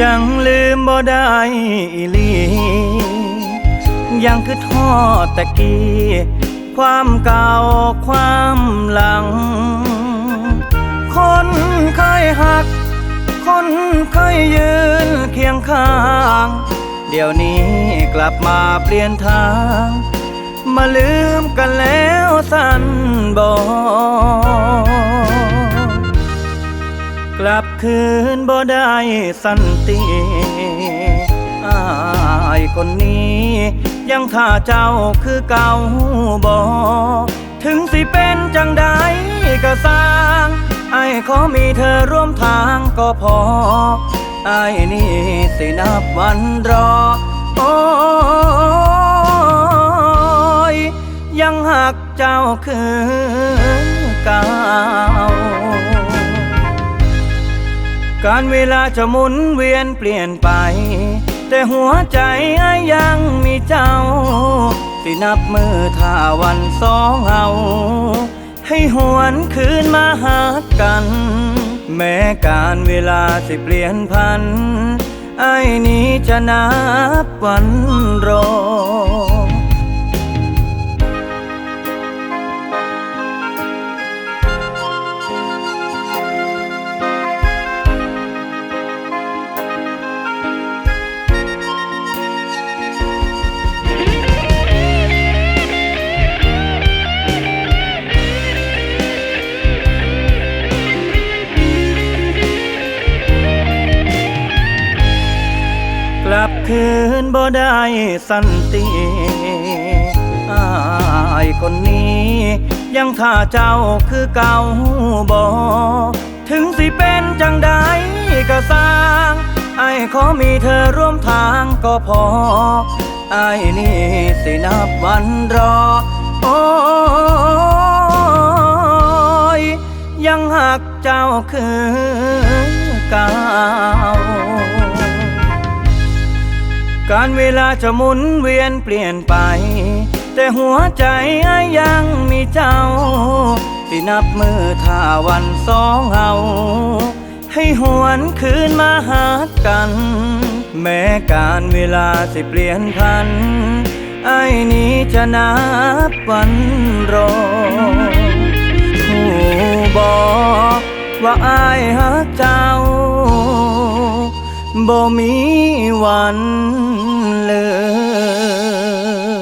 ยังลืมบ่ได้อีลี ยังคือทอดตะกี้ ความเก่าความหลัง คนเคยหัก คนเคยยืนเคียงข้าง เดี๋ยวนี้กลับมาเปลี่ยนทาง มาลืมกันแล้วสันบอก คืนบ่ได้สันติอายคนนี้ ยังท่าเจ้าคือเก่าบ่ถึงสิเป็นจังใดก็สร้างไอ้ขอมีเธอร่วมทางก็พอไอ้นี่สินับวันรอ โอ้ยยังหักเจ้าคือเก่า การเวลาจะหมุนเวียนเปลี่ยนไป แต่หัวใจไอ้ยังมีเจ้า สินับมือถ้าวันสองเอา ให้หวนคืนมาหากัน แม้การเวลาสิเปลี่ยนพันไอ้นี้จะนับวันรอ คืนบ่ได้สันติอายคนนี้ ยังท่าเจ้าคือเก่าบ่ถึงสิเป็นจังใดก็สร้าง ไอ้ขอมีเธอร่วมทางก็พอ ไอ้นี่สินับวันรอ โอ้ยยังหักเจ้าคือเก่า การเวลาจะหมุนเวียนเปลี่ยนไป แต่หัวใจอ้ยังมีเจ้า ที่นับมือถ้าวันสองเอาให้หวนคืนมาหากัน แม้การเวลาสิเปลี่ยนพัน ไอ้นี้จะนับวันรอผู้บอกว่าไอายฮักเจ้า บ่มีวันเลย